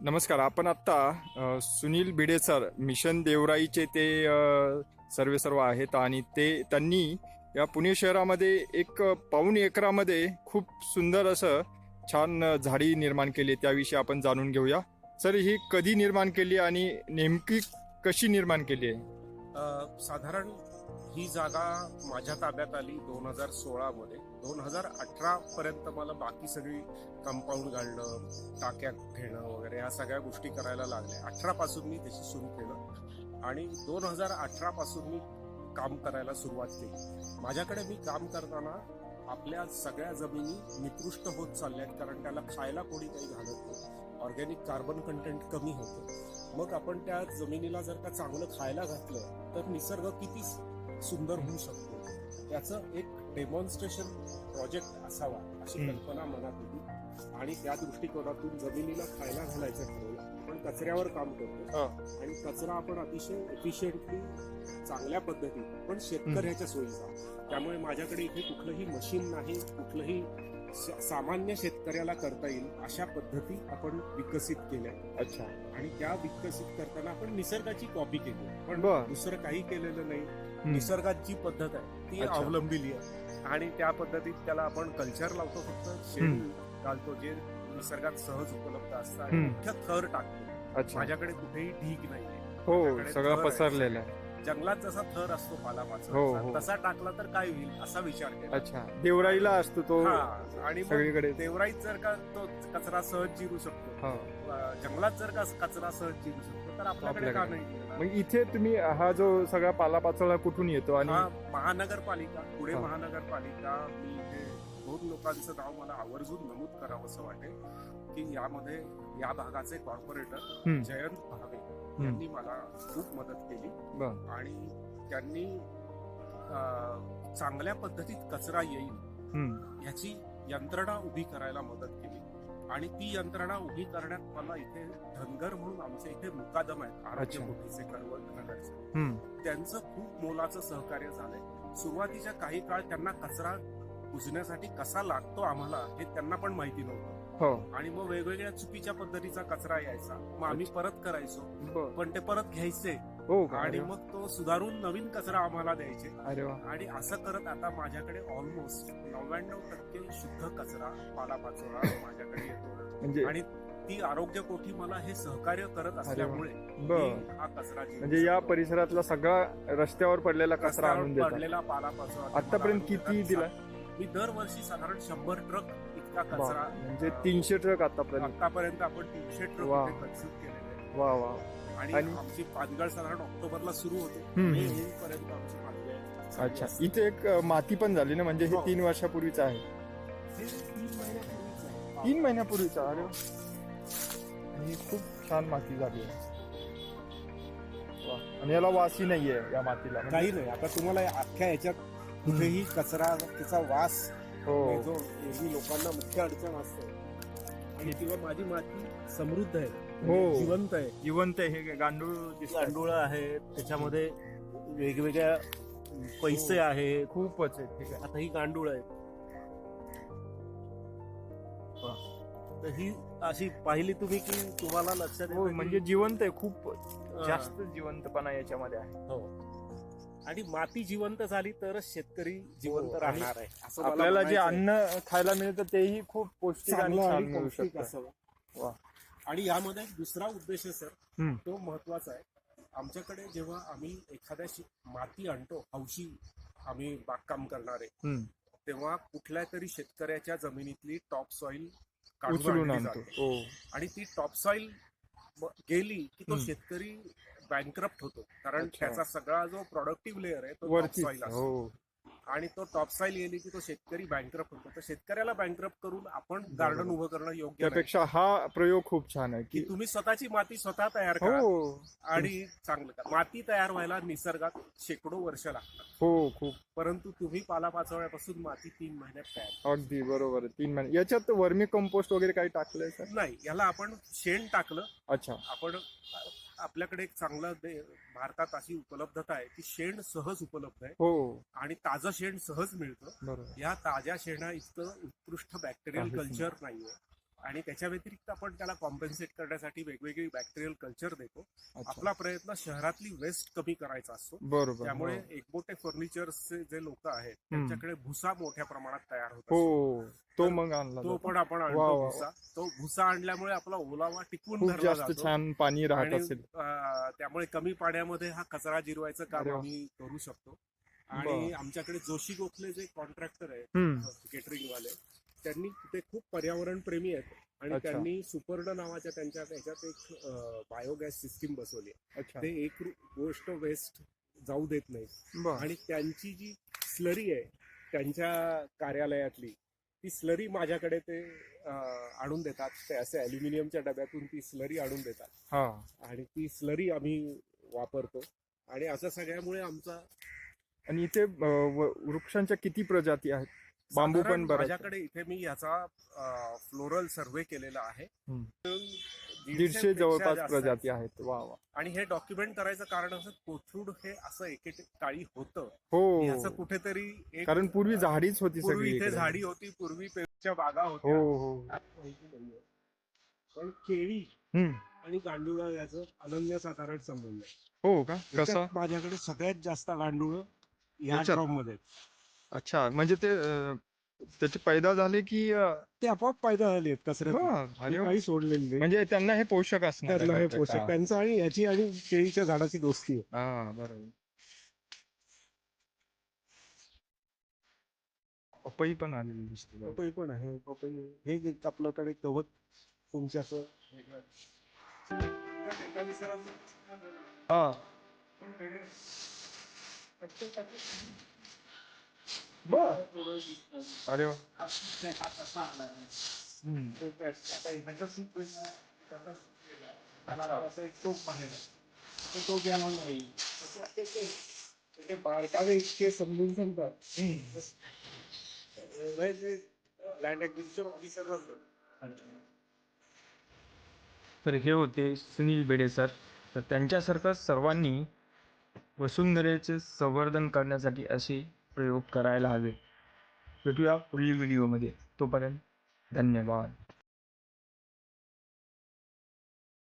नमस्कार आपण आत्ता सुनील भिडे सर मिशन देवराईचे ते सर्वे सर्व आहेत आणि ते त्यांनी या पुणे शहरामध्ये एक पाऊण एकरामध्ये खूप सुंदर असं छान झाडी निर्माण केली आहे. त्याविषयी आपण जाणून घेऊया. सर ही कधी निर्माण केली आणि नेमकी कशी निर्माण केली आहे? साधारण ही जागा माझ्या ताब्यात आली दोन हजार सोळामध्ये. दोन हजार अठरा पर्यंत मला बाकी सगळी कंपाऊंड घालणं टाक्या घेणं वगैरे या सगळ्या गोष्टी करायला लागल्या. अठरा पासून मी त्याची सुरू केलं. आणि दोन हजार अठरा पासून मी काम करायला सुरुवात केली. माझ्याकडे मी काम करताना आपल्या सगळ्या जमिनी निकृष्ट होत चालल्यात कारण त्याला खायला कोणी काही घालत नाही. ऑर्गॅनिक कार्बन कंटेंट कमी होतं. मग आपण त्या जमिनीला जर का चांगलं खायला घातलं तर निसर्ग किती सुंदर होऊ शकतो. त्याचं एक डेमॉन्स्ट्रेशन प्रोजेक्ट असावा अशी. कल्पना मनात होती. आणि त्या दृष्टिकोनातून जमिनीला खायला घालायचं ठरवलं. आपण कचऱ्यावर काम करतो. आणि कचरा आपण अतिशय एफिशियंटली चांगल्या पद्धतीत पण शेतकऱ्याच्या सोयीचा. त्यामुळे माझ्याकडे इथे कुठलंही मशीन नाही कुठलंही सामान्य शेतकऱ्याला करता येईल अशा पद्धती आपण विकसित केल्या. अच्छा. आणि त्या विकसित करताना आपण निसर्गाची कॉपी केली. पण. दुसरं काही केलेलं नाही. हम्म. निसर्गाची पद्धत आहे ती. अवलंबिली आहे. आणि त्या पद्धतीत त्याला आपण कल्चर लावतो फक्त शेण घालतो जे निसर्गात सहज उपलब्ध असतं आणि हम्म. मुख्य थर टाकतो माझ्याकडे कुठेही ढीग नाहीये हो सगळं. पसरलेलं आहे जंगलात जसा थर असतो हो, पालापाचा हो. तसा टाकला तर काय होईल असा विचार केला अच्छा देवराईला असतो तो हा आणि देवराईत जर का तो कचरा सहज जिरू शकतो हा. जंगलात जर का कचरा सहज जिरू शकतो तर आपल्याकडे का आपल्याकडे. नाही मग इथे तुम्ही हा जो सगळा पालापाचोळा कुठून येतो आणि हा महानगरपालिका पुणे हा. महानगरपालिका मी इथे दोन लोकांचं नाव मला आवर्जून नमूद करावं असं वाटेल की यामध्ये या भागाचे कॉर्पोरेटर हम्म. जयंत भावे यांनी मला खूप मदत केली बर. आणि त्यांनी अं, चांगल्या पद्धतीत कचरा येईल हम्म. ह्याची यंत्रणा उभी करायला मदत केली आणि ती यंत्रणा उभी करण्यात मला इथे धनगर म्हणून आमचे इथे मुकादम आहेत. आरोग्य. मोठीचे करवत नगरचे हम्म. त्यांचं खूप मोलाचं सहकार्य झालंय. सुरुवातीच्या काही काळ त्यांना कचरा बुजण्यासाठी कसा लागतो आम्हाला हे त्यांना पण माहिती नव्हतं. हो. आणि मग वेगवेगळ्या चुकीच्या पद्धतीचा कचरा यायचा. मग आम्ही परत करायचो. पण ते परत घ्यायचे. हो? आणि. मग तो सुधारून नवीन कचरा आम्हाला द्यायचे अरे वा आणि असं करत आता माझ्याकडे ऑलमोस्ट नव्याण्णव टक्के शुद्ध कचरा पालापाचोळा माझ्याकडे येतो म्हणजे आणि ती आरोग्य कोठी मला हे सहकार्य करत असल्यामुळे हा कचरा म्हणजे या. परिसरातला सगळा रस्त्यावर पडलेला कचरा आणून पडलेला पालापाचोळा ते आतापर्यंत किती दिला. मी दरवर्षी साधारण शंभर ट्रक इतका. कचरा म्हणजे तीनशे ट्रक आतापर्यंत आतापर्यंत आपण तीनशे ट्रक. कन्झ्युम केलेले. वा वा आणि आणि- आमची पानगळ साधारण ऑक्टोबरला सुरू होते. हम्म. मे येईपर्यंत आमची पानगळ चालू अच्छा. असते. इथे एक अ, माती पण झाली ना? म्हणजे हे हो. तीन वर्षापूर्वीच आहे. हे तीन महिन्यापूर्वीच आहे. तीन महिन्यापूर्वीच अरे वा. आणि खूप छान माती झाली आहे. वा. आणि याला वासी नाहीये या मातीला. म्हणजे- काही नाही. आता तुम्हाला या अख्ख्या याच्यात कुठेही कचरा त्याचा वास हो. जो एरवी लोकांना मुख्य अडचण असते. आणि किंवा माझी माती समृद्ध आहे. हो. जिवंत आहे. जिवंत हे गांडूळ. गांडूळ आहेत त्याच्यामध्ये वेगवेगळ्या पैसे आहेत खूपच आहे. ठीक आहे. आता ही गांडूळ आहेत तर ही अशी पाहिली तुम्ही की तुम्हाला लक्षात हो येतं की- म्हणजे जिवंत आहे. खूप हा. जास्त जिवंतपणा याच्यामध्ये आहे. हो. आणि माती जिवंत झाली तरच शेतकरी जिवंत हो, राहणार आहे. असं मला आपल्याला जे म्हणायचं आहे. अन्न खायला मिळतं तेही खूप पौष्टिक आणि चांगलं छान आणि मिळू पौष्टिक शकतं. असावं वा. आणि यामध्ये दुसरा उद्देश आहे सर. तो महत्त्वाचा आहे आमच्याकडे जेव्हा आम्ही एखाद्या शे- माती आणतो हौशी आम्ही बागकाम करणारे. तेव्हा कुठल्या तरी शेतकऱ्याच्या जमिनीतली टॉप सॉइल काढून. हो आणि ती टॉप सॉइल गेली की तो. शेतकरी बँकरप्ट होतो कारण. त्याचा सगळा जो प्रोडक्टिव्ह लेअर आहे तो टॉप सॉइल असतो हो आणि तो टॉप सॉइल गेली की तो शेतकरी बँकरप्ट होतो. तर शेतकऱ्याला बँकरप्ट करून आपण गार्डन उभं करणं योग्य. त्यापेक्षा हा प्रयोग खूप छान आहे की की तुम्ही स्वतःची माती स्वतः तयार करा. हो. आणि चांगलं करा. माती तयार व्हायला निसर्गात शेकडो वर्ष लागतात. हो खूप. परंतु तुम्ही पालापाचोळ्यापासून माती तीन महिन्यात तयार अगदी बरोबर तीन महिने याच्यात वर्मी कंपोस्ट वगैरे काही टाकलंय नाही याला आपण शेण टाकलं. अच्छा. आपण आपल्याकडे एक चांगलं भारतात अशी उपलब्धता आहे की शेण सहज उपलब्ध आहे. हो. आणि ताजं शेण सहज मिळतं. बरोबर. या ताज्या शेणा इतकं उत्कृष्ट बॅक्टेरियल कल्चर नाहीये. आणि त्याच्या व्यतिरिक्त आपण त्याला कॉम्पेन्सेट करण्यासाठी वेगवेगळी बॅक्टेरियल कल्चर देतो आपला प्रयत्न शहरातली वेस्ट कमी करायचा असतो बरोबर त्यामुळे हो. एकमोठे फर्निचरचे जे लोक आहेत. त्यांच्याकडे भुसा मोठ्या प्रमाणात तयार होत. हो तो मग आणला तो. पण आपण आणतो. भुसा तो भुसा आणल्यामुळे आपला ओलावा टिकून जास्त छान पाणी राहत असेल त्यामुळे कमी पाण्यामध्ये हा कचरा जिरवायचं काम. आम्ही करू शकतो आणि. आमच्याकडे जोशी गोखले जे कॉन्ट्रॅक्टर आहेत हम्म केटरिंग वाले त्यांनी ते खूप पर्यावरण प्रेमी आहेत. आणि अच्छा. त्यांनी सुपर्ण नावाच्या त्यांच्या त्याच्यात एक बायोगॅस सिस्टीम बसवली आहे. अच्छा. ते एक रु- गोष्ट वेस्ट जाऊ देत नाही बर. आणि त्यांची जी स्लरी आहे त्यांच्या कार्यालयातली ती स्लरी माझ्याकडे ते अं, आणून देतात. ते असे अल्युमिनियमच्या डब्यातून ती स्लरी आणून देतात. हा. आणि ती स्लरी आम्ही वापरतो. आणि असं सगळ्यामुळे आमचा आणि इथे अं, व- वृक्षांच्या किती प्रजाती आहेत? बांबू साधारण पण. माझ्याकडे इथे मी याचा फ्लोरल सर्वे केलेला आहे. दीडशे जवळपास प्रजाती आहेत वा वा आणि हे डॉक्युमेंट करायचं कारण असं कोथरूड हे असं एके काळी होतं हो याचं कुठेतरी कारण पूर्वी झाडीच होती सगळी इथे. झाडी होती पूर्वी पेरूच्या बागा हो होत्या हो नाहीये. पण केळी. आणि गांडुळा याचं अनन्यसाधारण संबंध आहे हो का कसं माझ्याकडे सगळ्यात जास्त गांडुळ या मध्ये. अच्छा म्हणजे ते अं, त्याचे पैदा झाले की अं, ते आपोआप फायदा झाले आहेत हा, अरे. काही सोडलेले नाही. म्हणजे त्यांना हे पोषक असणार त्यांना हे. पोषक हा. त्यांचं आणि याची आणि केळीच्या झाडाची दोस्ती आहे हा बरोबर पपई पण आलेली दिसते बघ. पपई पण आहे पपई हे एक आपल्याकडे गवत तुमच्या असं वेगळं. एका अरे वा हम्म. एक टोक बाहेर आहे. तो नाही. ते बारकावे इतके समजून सांगतात लँड ऍक्विजिशन ऑफिसर तर हे होते सुनील बेडे सर तर त्यांच्यासारखं सर्वांनी वसुंधरेचे संवर्धन करण्यासाठी अशी प्रयोग करायला हवे. भेटूया पुढील व्हिडिओमध्ये तोपर्यंत धन्यवाद.